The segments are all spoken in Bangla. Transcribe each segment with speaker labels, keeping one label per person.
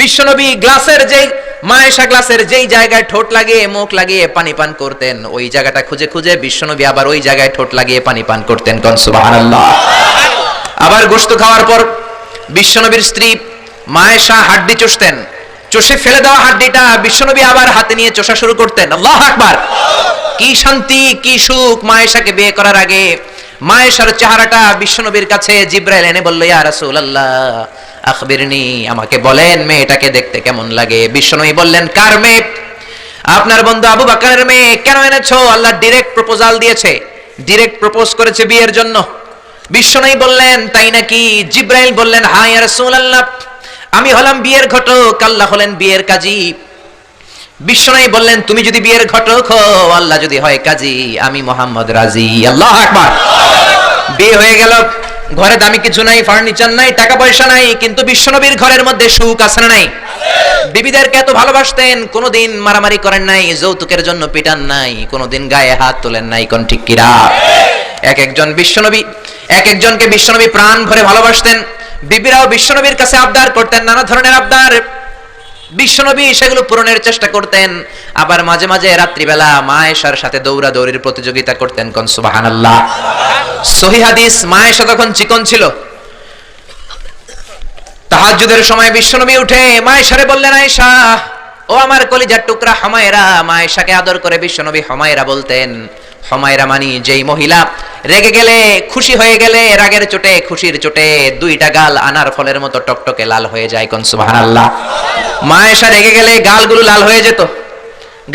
Speaker 1: বিশ্বনবী গ্লাসের যেই মায়েশা গ্লাসের যেই জায়গায় ঠোঁট লাগিয়ে মুখ লাগিয়ে পানি পান করতেন, ওই জায়গাটা খুঁজে খুঁজে বিশ্বনবী আবার ওই জায়গায় ঠোঁট লাগিয়ে পানি পান করতেন কন সুবহানাল্লাহ। আবার গোশত খাওয়ার পর বিশ্বনবীর স্ত্রী মায়েশা হাড্ডি চষতেন, চষে ফেলে দেওয়া হাড্ডিটা বিশ্বনবী আবার হাতে নিয়ে চষা শুরু করতেন। আল্লাহ আকবার! কি শান্তি, কি সুখ মায়েশাকে বিয়ে করার আগে মায়েশার চেহারাটা বিশ্বনবীর কাছে জিব্রাইল এনে বলল, ইয়া রাসূলুল্লাহ আখবিরনি, আমাকে বলেন মেয়েটাকে দেখতে কেমন লাগে। বিশ্বনবী বললেন, কার মেয়ে? আপনার বন্ধু আবু বাকারের মেয়ে। কেন এনেছো? আল্লাহ ডিরেক্ট প্রপোজাল দিয়েছে। ডিরেক্ট প্রপোজ করেছে বিয়ের জন্য। বিশ্বনবী বললেন, তাই নাকি? জিব্রাইল বললেন হাই ইয়া রাসূলুল্লাহ, আমি হলাম বিয়ের ঘটক, আল্লাহ হলেন বিয়ের কাজী। বিশ্বনবী বললেন, তুমি যদি বিয়ের ঘটক হও, আল্লাহ যদি হয় কাজী, আমি মোহাম্মদ রাজি। আল্লাহ আকবার। বিয়ে হয়ে গেল। ঘরে দামি কিছু নাই ফার্নিচার নাই, টাকা পয়সা নাই, কিন্তু বিশ্বনবীর ঘরের মধ্যে সুখ আছে না নাই? বিবিদেরকে এত ভালোবাসতেন, কোনোদিন মারামারি করেন নাই, যৌতুকের জন্য পিটান নাই, কোনোদিন গায়ে হাত তোলেন নাই, কোন ঠিক কিরা? এক একজন বিশ্বনবী এক একজনকে বিশ্বনবী প্রাণ ভরে ভালোবাসতেন, বিবিরাও বিশ্বনবীর কাছে আবদার করতেন, নানা ধরনের আবদার। বিশ্বনবী সেগুলো পূরণের চেষ্টা করতেন, আবার মাঝে মাঝে রাত্রিবেলা মায়েশার সাথে দৌড়াদৌড়ির প্রতিযোগিতা করতেন, কোন সুবহানাল্লাহ। সহি হাদিস মায়েশা তখন চিকন ছিল। তাহাজ্জুদের সময় বিশ্বনবী উঠে মায়েশারে বললেন, আয়েশা, ও আমার কলিজার টুকরা হমায়রা। মায়েশাকে আদর করে বিশ্বনবী হমায়রা বলতেন, হমায়রা মানি, যেই মহিলা রেগে গেলে খুশি হয়ে গেলে রাগের চোটে, খুশির চোটে দুইটা গাল আনার ফলের মতো টকটকে লাল হয়ে যায় কোন সুবহানাল্লাহ? মায়েশা রেগে গেলে গালগুলো লাল হয়ে যেত।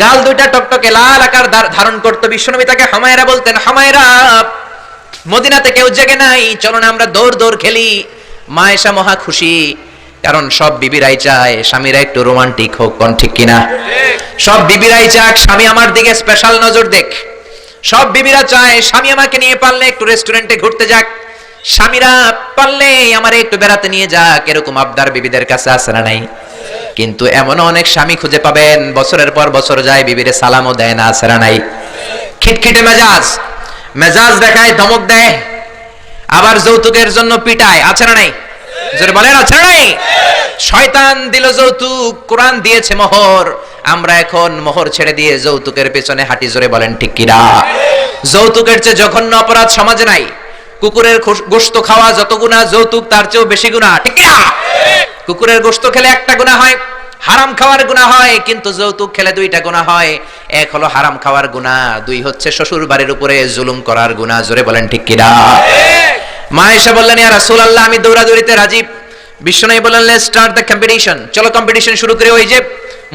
Speaker 1: গাল দুইটা টকটকে লাল আকার ধারণ করতো বিশ্বনবী তাকে হামায়রা বলতেন, হামায়রা মদিনাতে কেউ জেগে নাই চলো না আমরা দৌড় দৌড় খেলি। মায়েশা মহা খুশি, কারণ সব বিবিরাই চায়, স্বামীরা একটু রোমান্টিক হোক, কোন ঠিক কিনা? সব বিবিরাই চাক, স্বামী আমার দিকে স্পেশাল নজর দেখ। সব বিবিরা চায়, স্বামী আমাকে নিয়ে পারলে একটু রেস্টুরেন্টে ঘুরতে যাক। স্বামীরা পারলে আমার একটু বেড়াতে নিয়ে যাক, এরকম আবদার বিবিদের কাছে আছে না নাই? কিন্তু এমনও অনেক স্বামী খুঁজে পাবেন, বছরের পর বছর যায়, বিবিরে সালামও দেয় না, আছে না নাই? খিটখিটে মেজাজ। মেজাজ দেখায়, ধমক দেয়। আবার যৌতুকের জন্য পিটায়। আছে না নাই? জোরে বলেন, আছে না নাই? শয়তান দিল যৌতুক, কোরআন দিয়েছে মোহর। আমরা এখন মোহর ছেড়ে দিয়ে যৌতুকের পেছনে হাঁটি, জোরে বলেন, ঠিক কিরা যৌতুকের চেয়ে জঘন্য অপরাধ সমাজে নাই। কুকুরের গোশত খাওয়া যত গুণা, যৌতুক তার চেয়েও বেশি গুণা, ঠিক কিনা? কুকুরের গোস্ত খেলে একটা গুণা হয়, হারাম খাওয়ার গুণা হয়, কিন্তু যৌতুক খেলে দুইটা গুণা হয়। এক হলো হারাম খাওয়ার গুণা দুই হচ্ছে শ্বশুর বাড়ির উপরে জুলুম করার গুণা জোরে বলেন ঠিক কিনা? মা এসে বললেন, ইয়া রাসূলুল্লাহ, আমি দৌড়াদৌড়িতে রাজীব। বিশ্বনবী বললেন লেটস স্টার্ট দ্য কম্পিটিশন চলো কম্পিটিশন শুরু করে ওই যে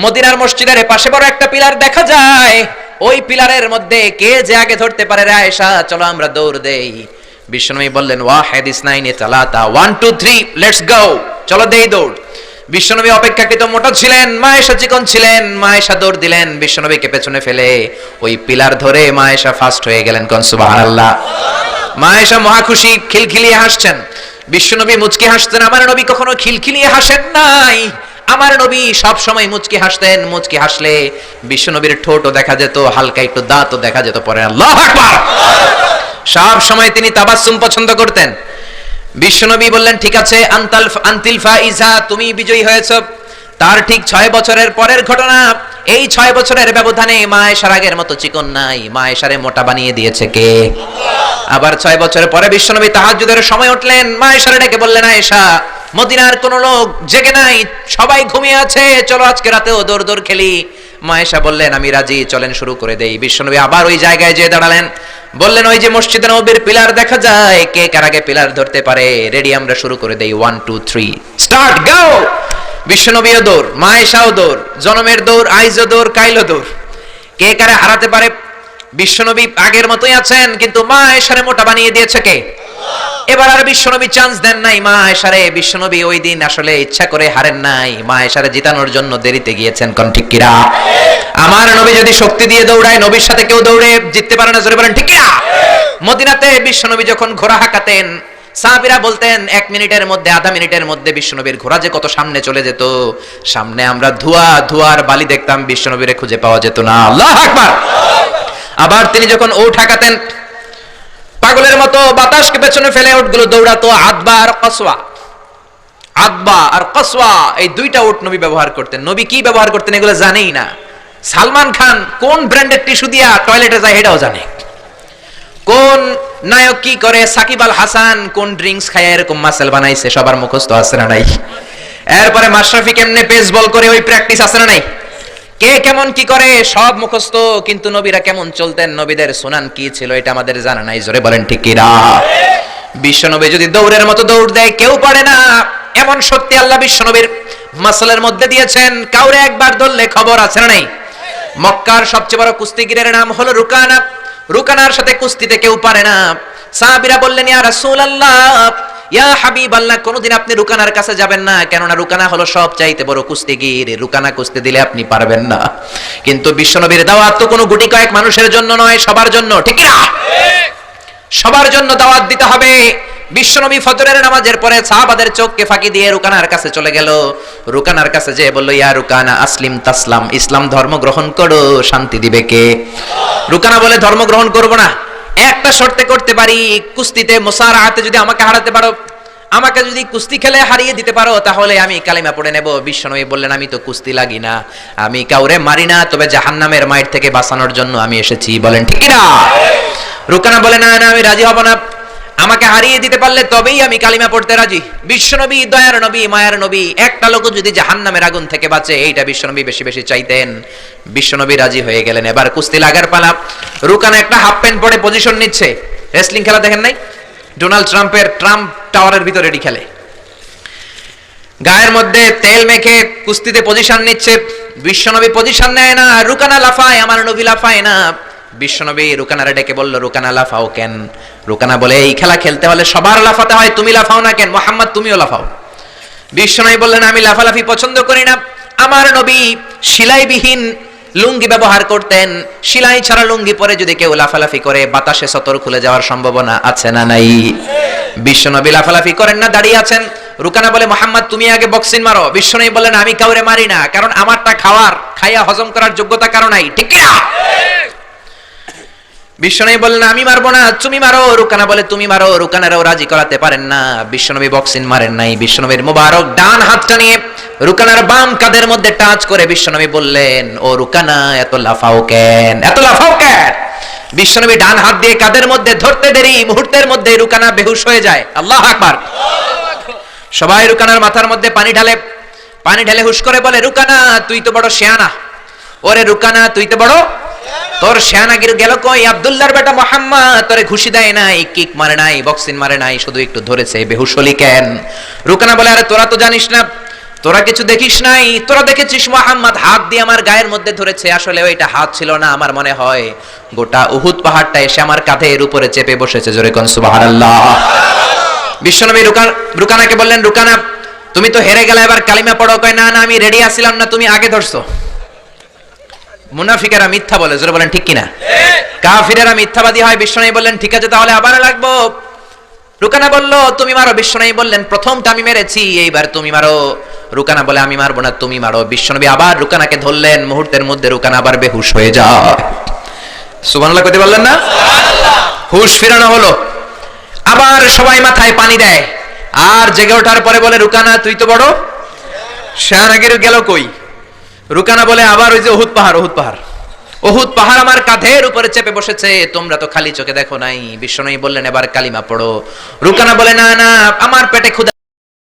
Speaker 1: মদিনার মসজিদের পাশে বড় একটা পিলার দেখা যায়। ওই পিলারের মধ্যে কে যে আগে ধরতে পারে রে আয়েশা, চলো আমরা দৌড় দেই। বিশ্বনবী বললেন, ওয়াহিদ ইসনাইনে তালাতা one two three let's go চলো দেই দৌড়। বিশ্বনবী অপেক্ষাকৃত মোটা ছিলেন, মায়েশা চিকন ছিলেন, মায়েশা দৌড় দিলেন, বিশ্বনবীকে পেছনে ফেলে ওই পিলার ধরে মায়েশা ফার্স্ট হয়ে গেলেন কোন সুবহানাল্লাহ। মায়েশা মহা খুশি, খিলখিলিয়ে হাসছেন। বিশ্বনবী মুচকি হাসতেন, আমার নবী কখনো খিলখিলিয়ে হাসেন নাই। আমার নবী সব সময় মুচকি হাসতেন, মুচকি হাসলে বিশ্বনবীর ঠোঁটও দেখা যেত, হালকা একটু দাঁতও দেখা যেত পরে। আল্লাহ আকবার! সব সময় তিনি তাবাসসুম পছন্দ করতেন। বিশ্বনবী বললেন, ঠিক আছে তুমি বিজয়ী হয়েছ। তার ঠিক ছয় বছরের পরের ঘটনা, এই ছয় বছরের ব্যবধানে মায়েশার আগের মতো চিকন নাই। মায়েশারে মোটা বানিয়ে দিয়েছে কে? আবার ছয় বছরের পরে বিশ্বনবী তাহাজ্জুদের সময় উঠলেন। মায়েশারে ডেকে বললেন, আয়েশা, মদিনার কোন লোক জেগে নাই। সবাই ঘুমিয়ে আছে। চলো আজকে রাতেও দৌড় দৌড় খেলি। মায়েশা বললেন, আমি রাজি, চলেন শুরু করে দেই। বিশ্বনবী আবার ওই জায়গায় যেয়ে দাঁড়ালেন। বললেন, ওই যে মসজিদে নবীর পিলার দেখা যায়, কে কার আগে পিলার ধরতে পারে? রেডি আমরা শুরু করে দেই। ওয়ান টু থ্রি স্টার্ট গাও বিশ্বনবীও দৌড়, মায়েশাও দৌড়, জনমের দৌড়, আইজও দৌড় কাইলো দৌড়। কে কারে হারাতে পারে? বিশ্বনবী আগের মতোই আছেন, কিন্তু মা এসারে মোটা বানিয়ে দিয়েছে কে? এবার আর বিশ্বনবী চান্স দেন নাই। মা এসারে বিশ্বনবী ওই দিন আসলে ইচ্ছা করে হারেন নাই। মা এসারে জিতানোর জন্য দেরিতে গিয়েছেন, কোন ঠিক কিরা আমার নবী যদি শক্তি দিয়ে দৌড়ায়, নবীর সাথে কেউ দৌড়ে জিততে পারে না, জোরে বলেন, ঠিক কিনা? মদিনাতে বিশ্বনবী যখন ঘোড়া হাঁকাতেন, সাহাবিরা বলতেন, এক মিনিটের মধ্যে, আধা মিনিটের মধ্যে বিশ্বনবীর ঘোড়া যে কত সামনে চলে যেত, সামনে আমরা ধোয়া, ধোয়ার বালি দেখতাম, বিশ্বনবীরে খুঁজে পাওয়া যেত না। আল্লাহ আকবার! আবার তিনি যখন ও ঠাকাতেন পাগলের মতো বাতাসকে পেছনে ফেলে ওটগুলো দৌড়াতো আদবা আর কসওয়া। আদবা আর কসওয়া, এই দুইটা উট নবী ব্যবহার করতেন। নবী কি ব্যবহার করতেন এগুলো জানেই না। সালমান খান কোন ব্র্যান্ডের টিস্যু দিয়া টয়লেটে যায় এটাও জানে। কোন নায়ক কি করে? সাকিব আল হাসান কোন ড্রিঙ্কস খায় এরকম মাসেল বানাইছে? সবার মুখস্থ আছে না নাই? এরপরে মাশরাফি কেমনে বেসবল করে ওই প্র্যাকটিস আছে না নাই? কে কেমন কি করে? সব মুখস্থ, কিন্তু নবীরা কেমন চলতেন? নবীদের সুনান কি ছিল? এটা আমাদের জানা নাই, জোরে বলেন ঠিক কিনা বিশ্বনবী যদি দৌড়ের মতো দৌড় দেয়, কেউ পারে না। এমন শক্তি আল্লাহ বিশ্বনবীর মাসলের মধ্যে দিয়েছেন, কাউরে একবার ধরলে খবর আছে না নাই? মক্কার সবচেয়ে বড় কুস্তিগিরের নাম হলো রুকানা। রুকানার সাথে কুস্তিতে কেউ পারে না। সাহাবীরা বললেন, ইয়া রাসূলুল্লাহ ইয়া হাবিব আল্লাহ কোনদিন আপনি রুকানার কাছে যাবেন না, কেননা রুকানা হলো সব চাইতে বড় কুস্তিগির। রুকানা কুস্তি দিলে আপনি পারবেন না। কিন্তু বিশ্বনবীর দাওয়াত তো কোনো গুটি কয়েক মানুষের জন্য নয়, সবার জন্য। ঠিক না সবার জন্য দাওয়াত দিতে হবে। বিশ্বনবী ফজরের নামাজের পরে সাহাবাদের চোখকে ফাঁকি দিয়ে রুকানার কাছে চলে গেল। রুকানার কাছে যে বলল, ইয়া রুকানা, আসলিম তাসলাম, ইসলাম ধর্ম গ্রহণ করো, শান্তি দিবে কে? রুকানা বলে, ধর্ম গ্রহণ করব না। একটা শর্তে করতে পারি, কুস্তিতে মোসার হাতে যদি আমাকে হারাতে পারো, আমাকে যদি কুস্তি খেলে হারিয়ে দিতে পারো, তাহলে আমি কালিমা পড়ে নেব। বিশ্বনবী বললেন, আমি তো কুস্তি লাগি না, আমি কাউরে মারি না, তবে জাহান্নামের মায়ের থেকে বাঁচানোর জন্য আমি এসেছি। বলেন, ঠিক না? রুকানা বলে, না না, আমি রাজি হব না। আমাকে হারিয়ে দিতে পারলে তবেই আমি কালিমা পড়তে রাজি। বিশ্বনবী, দয়ার নবী, মায়ার নবী, একটা লোক যদি জাহান্নামের আগুন থেকে বাঁচে, এইটা বিশ্বনবী বেশি বেশি চাইতেন। বিশ্বনবী রাজি হয়ে গেলেন। এবার কুস্তি লাগার পালা। রুকানা একটা হাফ প্যান্ট পরে পজিশন নিচ্ছে। রেসলিং খেলা দেখেন নাই? ডোনাল্ড ট্রাম্পের ট্রাম্প টাওয়ারের ভিতরে এটি খেলে। গায়ের মধ্যে তেল মেখে কুস্তিতে পজিশন নিচ্ছে। বিশ্বনবী পজিশন নেয় না। রুকানা লাফায়, আমার নবী লাফায় না। বিশ্বনবী রুকানারে ডেকে বলল, রুকানা, লাফাও কেন? রুকানা বলে, এই খেলা খেলতে হলে সবার লাফাতে হয়, তুমি লাফাও না কেন? মোহাম্মদ, তুমিও লাফাও। বিশ্বনবী বললেন, আমি লাফালাফি পছন্দ করি না। আমার নবী সিলাইবিহীন লুঙ্গি ব্যবহার করতেন। সিলাই ছাড়া লুঙ্গি পরে যদি কেউ লাফালাফি করে, বাতাসে সতর খুলে যাওয়ার সম্ভাবনা আছে না নাই? বিশ্বনবী লাফালাফি করেন না, দাঁড়িয়ে আছেন। রুকানা বলে, মোহাম্মদ, তুমি আগে বক্সিং মারো। বিশ্ব বিশ্বনবী বলেন আমি কাউরে মারি না, কারণ আমারটা খাওয়ার, খাইয়া হজম করার যোগ্যতা কারও নাই। ঠিক না বিশ্বনবী বললেন, আমি মারবো না, তুমি মারো। রুকানা বলে, তুমি মারো। রুকানারাও রাজি করাতে পারেন না। বিশ্বনবী বক্সিং মারেন নাই। বিশ্বনবীর মুবারক ডান হাতটা নিয়ে রুকানার বাম কাদের মধ্যে টাচ করে বিশ্বনবী বললেন, ও রুকানা, এত লাফাও কেন? এত লাফাও কেন? বিশ্বনবী ডান হাত দিয়ে কাদের মধ্যে ধরতে দেরি, মুহূর্তের মধ্যে রুকানা বেহুশ হয়ে যায়। আল্লাহ আকবার। সবাই রুকানার মাথার মধ্যে পানি ঢালে পানি ঢালে হুশ করে বলে, রুকানা, তুই তো বড় শেয়ানা। ওরে রুকানা, তুই তো বড় তোর শেয়ানাগির গেল কই? আব্দুল্লাহর বেটা মোহাম্মদ তোরে ঘুষি দেয় নাই, কিক মারে নাই, বক্সিং মারে নাই, শুধু একটু ধরেছে বেহুশলি কেন? রুকানা বলে, আরে তোরা তো জানিস না, তোরা কিছু দেখিস নাই, তোরা দেখেছিস মোহাম্মদ হাত দিয়ে আমার গায়ের মধ্যে ধরেছে, আসলে ওইটা হাত ছিল না, আমার মনে হয় গোটা উহুদ পাহাড়টা এসে আমার কাঁধের উপরে চেপে বসেছে, জোরে কোন সুবহানাল্লাহ। বিশ্বনবী রুকান রুকানাকে বললেন, রুকানা, তুমি তো হেরে গেলে, এবার কালিমা পড়ো। কয়, না না, আমি রেডি আসছিলাম না, তুমি আগে ধরছো। মুনাফিকেরা মিথ্যা বলে, জোরে বলেন ঠিক কিনা? কাফিরেরা মিথ্যাবাদী হয় বিশ্বনবী বললেন, ঠিক আছে, তাহলে আবার লাগবো। রুকানা বলল, তুমি মারো। বিশ্বনবী বললেন, প্রথমটা আমি মেরেছি, এইবার তুমি মারো। রুকানা বলে, আমি মারবো না, তুমি মারো। বিশ্বনবী আবার রুকানাকে ধরলেন, মুহূর্তের মধ্যে রুকানা আবার বেহুশ হয়ে যায় সুবহানাল্লাহ কইতে বললেন না? হুশ ফেরানো হলো। আবার সবাই মাথায় পানি দেয়। আর জেগে ওঠার পরে বলে, রুকানা, তুই তো বড়? শাহনাগির গেল কই? রুকানা বলে আবার ওই যে ওহুদ পাহাড় ওহুদ পাহাড়। ওহুদ পাহাড় আমার কাঁধের উপরে চেপে বসেছে, তোমরা তো খালি চোখে দেখো নাই বিশ্বনবী বললেন, এবার কালিমা পড়ো। রুকানা বলে, না না, আমার